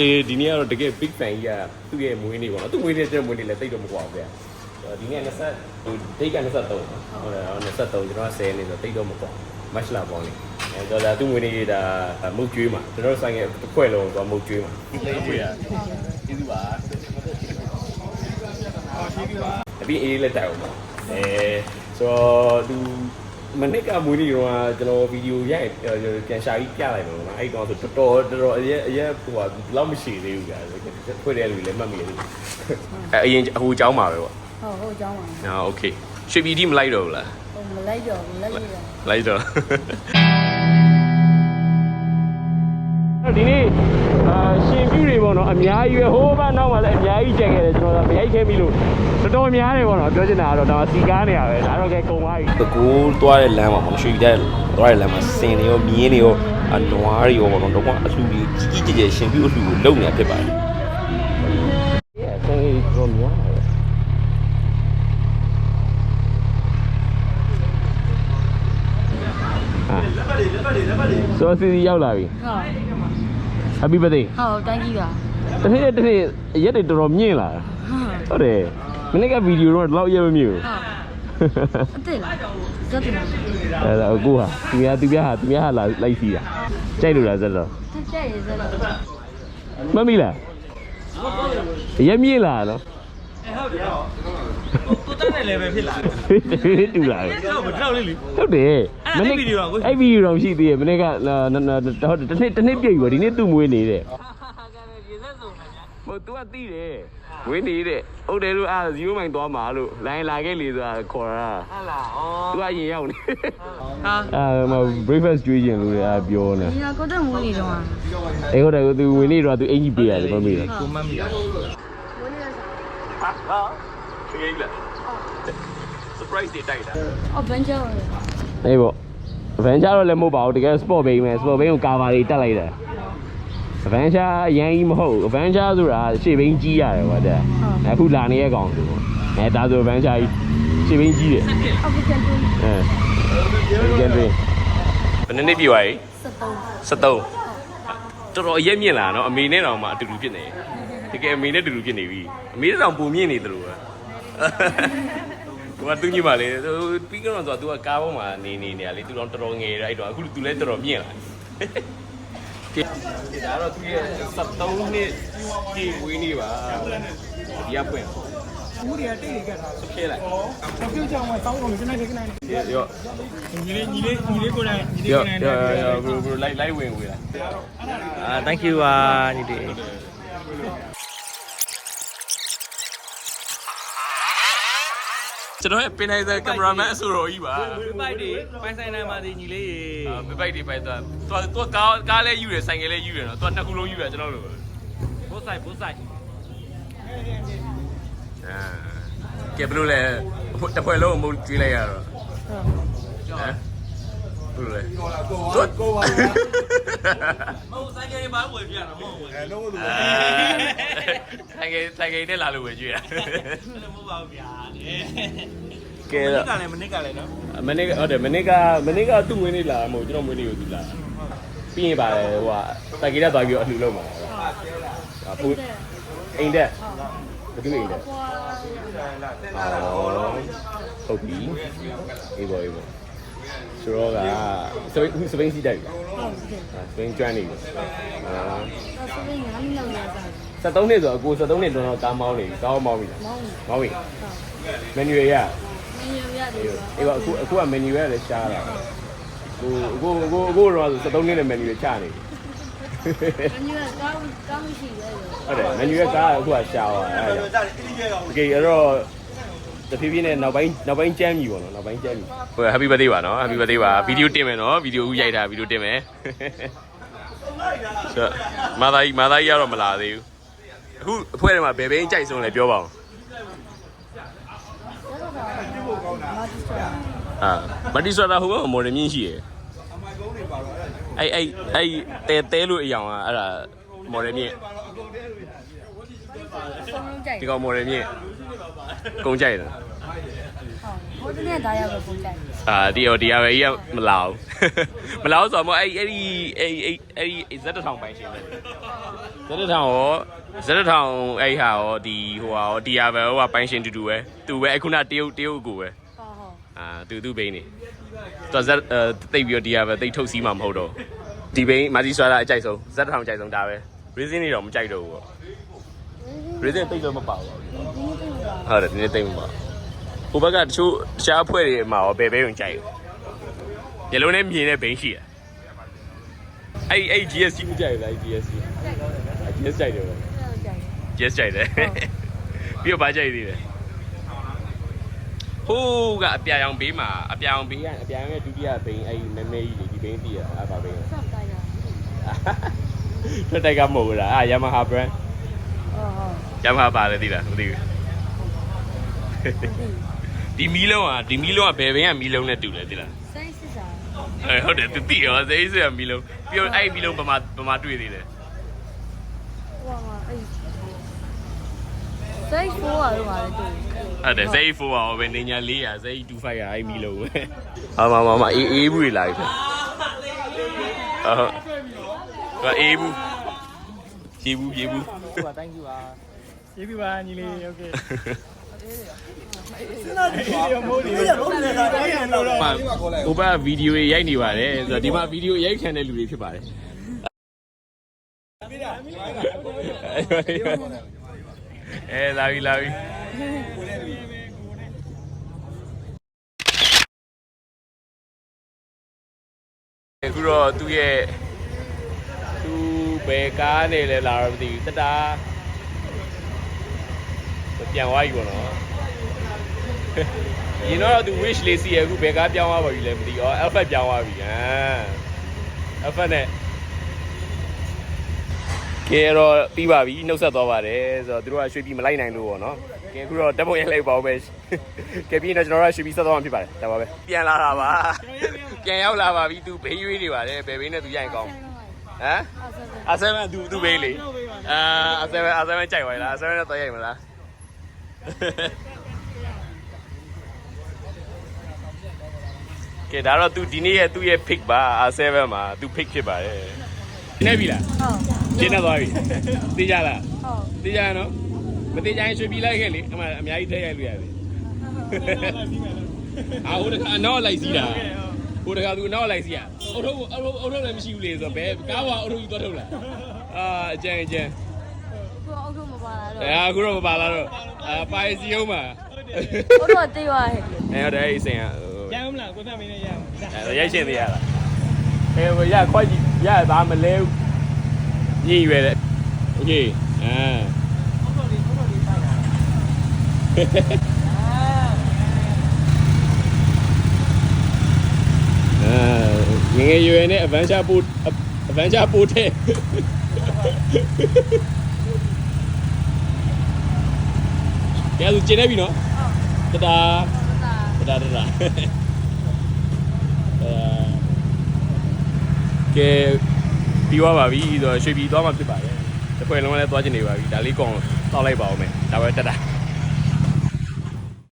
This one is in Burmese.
အေးဒီနေ့ကတော့တကယ် big fan ကြီးကသူ့ရဲ့မွေးနေ့ပေါ့နော်သူ့မွေးနေ့တဲ့မွေးနေ့လည်းတိတ်တော့မကွာဘူးဗျာအဲ့ဒီနေ့20ဟို date က23ဟုတ်တယ်23ကျွန်တော်က10နေဆိုတိတ်တော့မကွာ match လာပေါ့လေအဲတော့ဒါသူ့မွေးနေ့ဒါမုတ်ကျွေးမှာကျွန်တော်ဆိုင်ရဲ့တစ်ခွက်လုံးတော့မုတ်ကျွေးမှာတိတ်ကျွေးရကျေးဇူးပါအပြီးအေးလက်တိုင်အောင်ပါအဲဆိုတော့သူ မနစ်ကမွေးနေ့တော့ကျွန်တော်ဗီဒီယိုရိုက်ပြန်ရှာပြီးပြလိုက်မှာပေါ့နော်အဲ့ဒီတော့ဆိုတော်တော်တော်တော်အရက်အရက်ဟိုကလောက်မရှိသေးဘူးကြာဖွင့်တဲ့လူလည်းမှတ်မိတယ်အဲအရင်အဟိုเจ้าမှာပဲပေါ့ ဟုတ်ဟုတ်ကြောင်းပါ ဟာโอเคရွှေပြည်ဒီမလိုက်တော့ဘူးလား ဟိုမလိုက်တော့ဘူးလက်ရတာ လိုက်တော့ဒီနေ့ အာရှင်ပြူတွေပေါ့နော်အများကြီးပဲဟိုးဘက်နောက်မှာလည်းအများကြီးကျန်ခဲ့တယ်ကျွန်တော်ကမရိုက်ခဲ့ပြီလို့တော်တော်များတယ်ပေါ့နော်ပြောချင်တာကတော့ဒါစီကားနေရပဲဒါတော့ကဲကုံသွားပြီတကူသွားတဲ့လမ်းမှာပေါ့နော်ရွှေပြည်တဲ့သွားတဲ့လမ်းမှာစင်တွေရောမြင်းတွေရောအနွားတွေရောပေါ့နော်တော့အလှူကြီးကြီးကြီးကျယ်ကျယ်ရှင်ပြူအလှူကိုလုံနေတာဖြစ်ပါတယ် Yeah, ဆင်ကြီးတော်များတယ်ဆိုစီစီရောက်လာပြီဟုတ် Happy birthday ဟုတ်တိုင်းကြီးပါတစ်နေ့တစ်နေ့ရက်တွေတော်တော်မြင့်လာတာဟုတ်ဟုတ်တယ်မနေ့ကဗီဒီယိုတော့ဒီလောက်ရက်မမြင့်ဘူးဟုတ်အစ်စ်လားဇက်တင်လားအဲ့ဒါအခုဟာသူများသူများဟာသူများဟာလာလိုက်စီတာကြိုက်လို့လားဇက်တော့တက်ကြရဲဇက်လားမမီလားရက်မြင့်လာနော်ကိုတက် နေလည်းပဲဖြစ်လာတယ်တူလာတယ်တော့မတော့လေးလေ ဟုတ်တယ်အဲ့ဒါအဲ့ဗီဒီယိုကကို အဲ့ဗီဒီယိုတော့ရှိသေးတယ်မနေ့ကဟုတ်တစ်နေ့တစ်နေ့ပြည့်ပြီဒီနေ့သူ့မွေးနေတဲ့ဟို तू ကသိတယ်ဝင်းနေတဲ့ဟုတ်တယ်လို့အာ0မိုင်သွားမှာလို့လိုင်းလာခဲ့လေဆိုတာခေါ်တာဟာလားဩသူကအရင်ရောက်နေဟာအာမ breakfast ကျွေးခြင်းလို့လည်းအာပြောနေဒီကကိုတက်မွေးနေတော့အေးဟုတ်တယ်သူဝင်နေတော့သူအင်ကြီးပေးရတယ်မမေ့လားကိုမမီတာ ဟာခေးလာ surprise တွေတိုက်တာအော်ဘန်ချောအေးပေါ့ adventure တော့လည်းမဟုတ်ပါဘူးတကယ် sport ဘိန်းပဲ sport ဘိန်းကို cover တွေတက်လိုက်တာ adventure အရင်ကြီးမဟုတ် adventure ဆိုတာရှေ့ဘိန်းကြီးရတယ်ကွာတဲ့အခုလာနေရဲ့ကောင်ဆိုပေါ့အဲဒါဆို adventure ကြီးရှေ့ဘိန်းကြီးတယ်အော်ဘကန်တူအဲကျန်တယ်ဘယ်နှစ်ပြည့်သွားပြီ73 73တော်တော်အရက်မြင့်လာနော်အမေနဲ့တောင်မှအတူတူဖြစ်နေတကယ်အမေနဲ့အတူတူဖြစ်နေပြီအမေတောင်ပုံမြင့်နေသလိုပဲ သူကသူညီမလေးသူပြီးကတော့ဆိုတော့ तू ကကားပေါ်မှာနေနေနေရလေ तू တော့တော်တော်ငယ်တယ်အဲ့တော့အခု तू လည်းတော်တော်မြင့်လာဒါတော့သူရဲ့73နှစ်ဒီဝင်းနေပါဒီကပွင့် ဘူးတွေကတိတ်နေကြတာ ဖြဲလိုက် ပြုတ်ကြောင်မှာတောင်းတော့ကျွန်တော်ဒီကနေ့ ရော ညီလေးညီလေးညီလေးကိုယ်တိုင်ညီလေး ရော ကိုယ်တိုင် ရောရောဘရိုဘရိုလိုက်လိုက်ဝင်ဝင်လာ အာ thank you ပါညီလေး ကျွန်တော်ရဲ့ပင်နိုင်တဲ့ကင်မရာမန်အဆိုတော်ကြီးပါပိုက်တွေပိုင်ဆိုင်နိုင်ပါသည်ညီလေးအာဘပိုက်တွေပိုက်သွားသူသူကားကားလည်းယူတယ်ဆိုင်ကယ်လည်းယူတယ်နော်သူကနှစ်ခုလုံးယူတယ်ကျွန်တော်တို့ဘိုးဆိုင်ဘိုးဆိုင်အာကဲဘယ်လိုလဲတစ်ဖွဲ့လုံးအမုန်းကျွေးလိုက်ရတော့ဟမ် ဘယ်လိုလဲကိုကိုပါမဟုတ်ဆိုင်ကယ်ဘာဝယ်ပြရတာမဟုတ်ဘူးအဲလုံးဝဆိုင်ကယ်ဆိုင်ကယ်နဲ့လာလို့ပဲကျွေးတာမဟုတ်ပါဘူးဗျာကဲမနတော့စ်ကလည်းမနစ်ကလည်းနော်မနေ့ကဟုတ်တယ်မနေ့ကမနေ့ကသူ့မွေးနေ့လာမဟုတ်ကျွန်တော်မွေးနေ့ကိုသူလာပြီးရင်ပါတယ်ဟိုကတိုက်ကြီးတက်သွားပြီးတော့အလှူလုံးမှာဟာပူအိမ်တက်ဘယ်သူအိမ်တက်ဟုတ်ပြီအေးဘောအေးဘော ဆိုတော့ကစပိန်အခုစပိန်စီးတိုက်ပြီဟုတ်ကဲ့စပိန်ကျွမ်းနေပြီအာအစပိန်ငါးမိနစ်လောက်ရစား73နှစ်ဆိုတော့အကို73နှစ်လုံးတော့ကားမောင်းနေပြီကားမောင်းပြီလားမောင်းပြီမောင်းပြီမန်နျူရရမန်နျူရတယ်အေးပါအခုအခုကမန်နျူရလည်းရှားတာကိုကိုကိုကိုတော့ဆို73နှစ်နဲ့မန်နျူရချနေပြီမန်နျူရကောင်းကောင်းရှိတယ်ဟုတ်တယ်မန်နျူရကားအခုကရှားသွားအဲ့ဒါတကယ်တော့ တဖြည်းဖြည်းနဲ့နောက်ပိုင်းနောက်ပိုင်းကြမ်းပြီပေါ့နော်နောက်ပိုင်းကြမ်းပြီဟို Happy birthday ပါနော် Happy birthday ပါဗီဒီယိုတင်မယ်နော်ဗီဒီယိုဦးရိုက်တာဗီဒီယိုတင်မယ်ဆိုမာသားကြီးမာသားကြီးကတော့မလာသေးဘူးအခုအဖွဲထဲမှာဘယ်ဘင်းကြိုက်ဆုံးလဲပြောပါဦးအာမတီဆိုတာဟိုကမော်ဒယ်မြင့်ရှိရယ်အဲ့အဲ့အဲ့တဲတဲလို့အယောင်อ่ะအဲ့ဒါမော်ဒယ်မြင့်ဆုံးလုံးကြိုက် ဒီကောင်မော်ဒယ်မြင့်ကုန်းကြိုက်တယ်ဟုတ်ဟိုတနေ့ဒါရောက်ပဲပုံကြိုက်အာဒီအော်ဒီရပဲကြီးကမလာဘူးမလာဘူးဆိုတော့မအဲ့အဲ့ဒီအဲ့အဲ့အဲ့ဇက်တထောင်ပိုင်ရှင်ပဲဇက်တထောင်ရောဇက်တထောင်အဲ့ဟာရောဒီဟိုဟာရောဒီရပဲဟိုကပိုင်ရှင်တူတူပဲသူပဲအခုနတရုတ်တရုတ်အကူပဲဟုတ်ဟုတ်အာသူသူဘိန်းနေသူဇက်အဲတိတ်ပြီးတော့ဒီရပဲတိတ်ထုတ်စီးမှမဟုတ်တော့ဒီဘိန်းမာစီဆွာတာအကြိုက်ဆုံးဇက်တထောင်ကြိုက်ဆုံးဒါပဲ reason တွေတော့မကြိုက်တော့ဘူးပေါ့ reason တိတ်တော့မပါဘူးဒီနေ့တွေ့တာဟုတ်တယ်ဒီနေ့တိတ်မပါဟိုဘက်ကတချို့တခြားအဖွဲ့တွေမှာရောဘယ်ဘဲုံကြိုက်ရလုံးနဲ့မြင်တဲ့ဘိန်းရှိတယ်အဲ့အဲ့ GSC မကြိုက်ဘူးလား GSC GS ကြိုက်တယ်ကြိုက် GS ကြိုက်တယ်ပြီးတော့ဗာကြိုက်သေးတယ်ဟိုးကအပြာရောင်ဘေးမှာအပြာရောင်ဘေးကအပြာရောင်ရဲ့ဒုတိယဘိန်းအဲ့ဒီမဲမဲကြီးလေဒီဘိန်းတည်ရအဲ့ပါဘိန်းဆက်တိုင်းတာထွက်တိုက်ကမဟုတ်ဘူးလားအာ Yamaha brand ဟုတ်ဟုတ် Yamaha ပါတယ်သိလားမသိဘူးဒီမီးလုံးอ่ะဒီမီးလုံးอ่ะဘယ်ဘိန်းကမီးလုံးနဲ့တူလဲသိလား စိတ်စစ်စာ အဲဟုတ်တယ်သူသိရောစိတ်ဆွေမီလုံးပြီးတော့အဲ့မီလုံးပမာပမာတွေ့သေးတယ် ဟိုမှာအဲ့စိတ်ဖိုးရတော့ပါလေတူ ဟုတ်တယ်စိတ်4ပါပဲနေညာ400စိတ်25ရအဲ့မီလုံးပဲဟာမမမအေးအေးဘူးတွေလာပြီဟုတ်ဟုတ်အေးဘူးပြေဘူးပြေဘူး ဟုတ်ပါ thank you ပါ ကျေးဇူးပါညီလေး okay ဟိုဘက်ဗီဒီယိုရိုက်နေပါတယ်ဆိုတော့ဒီမှာဗီဒီယိုရိုက်ခံတဲ့လူတွေဖြစ်ပါတယ်အဲလာပြီလာပြီအခုတော့သူ့ရဲ့သူဘယ်ကားနေလဲလာတော့မသိဘူးတတာ ပြန်သွားပြီပေါ့နော်ရင်တော့သူ wish လေးစီရအခုဘယ်ကားပြောင်းသွားပါပြီလဲမသိအော် alpha ပြောင်းသွားပြီဟမ် alpha နဲ့ကဲတော့ပြီးပါပြီနှုတ်ဆက်သွားပါတယ်ဆိုတော့သူတို့ကရွှေပြည်မလိုက်နိုင်လို့ပေါ့နော်ကဲအခုတော့တက်ဖို့ရိုက်လိုက်ပါဦးပဲကဲပြီးတော့ကျွန်တော်တို့ကရွှေပြည်ဆက်သွားမှာဖြစ်ပါတယ်ဒါပါပဲပြန်လာတာပါပြန်ရောက်လာပါပြီသူဘေးရွေးနေပါတယ်ဘယ်ဘေးနဲ့သူရိုက်ကောင်းဟမ်အဲ့ဆက်အဆယ်သူသူဘေးလေအာအဆယ်အဆယ်ကြိုက်ပါလားအဆယ်နဲ့တော့ရိုက်မလား ကဲဒါတော့ तू ဒီနေ့ရဲ့သူ့ရဲ့ pick ပါ R7 မှာ तू pick ဖြစ်ပါတယ်နေပြီလား ဟုတ် ကျင်းနေသွားပြီသိကြလား ဟုတ် သိကြရနော်မသိကြရင်ရွှေပြည်လိုက်ခဲ့လေအမှအများကြီးထည့်ရိုက်လို့ရတယ်အာဟိုတခါအနောက်လိုက်စီးတာဟိုတခါ तू အနောက်လိုက်စီးရအုတ်ထုတ်အုတ်ထုတ်အုတ်ထုတ်လည်းမရှိဘူးလေဆိုတော့ဘယ်ကားဝါအုတ်ထုတ်ကြီးသွားထုတ်လာအာအကျန်အကျန် ကိုအောက်ထုံးမပါလာတော့ အဲအခုတော့မပါလာတော့အာပါစီအောင်မှာ ဟိုတော့တေးသွားဟဲ့ အဲဟုတ်တယ်အဲ့ဒီစင်က ရမ်းမလားကိုသက်မင်းနဲ့ရမ်း အဲရိုက်ရှင်သေးရလားအဲဟိုရခွက်ကြီးရသားမလဲဘူးညင်ရွယ်တဲ့โอเคအာ ဟုတ်တော့လေးဟုတ်တော့လေးတိုက်တာအာ အာငယ်ငယ်ရွယ်နဲ့ adventure ပို့ adventure ပို့တဲ့ ကဲသူကျင်းနေပြီနော်တတာဟုတ်တာတတာတတာအဲကဲပြီးသွားပါပြီဆိုတော့ရွှေပြည်သွားမှဖြစ်ပါတယ်တစ်ခွေလုံးလည်းသွားချင်နေပါပြီဒါလေးကောင်တောက်လိုက်ပါဦးမယ်ဒါပဲတတာ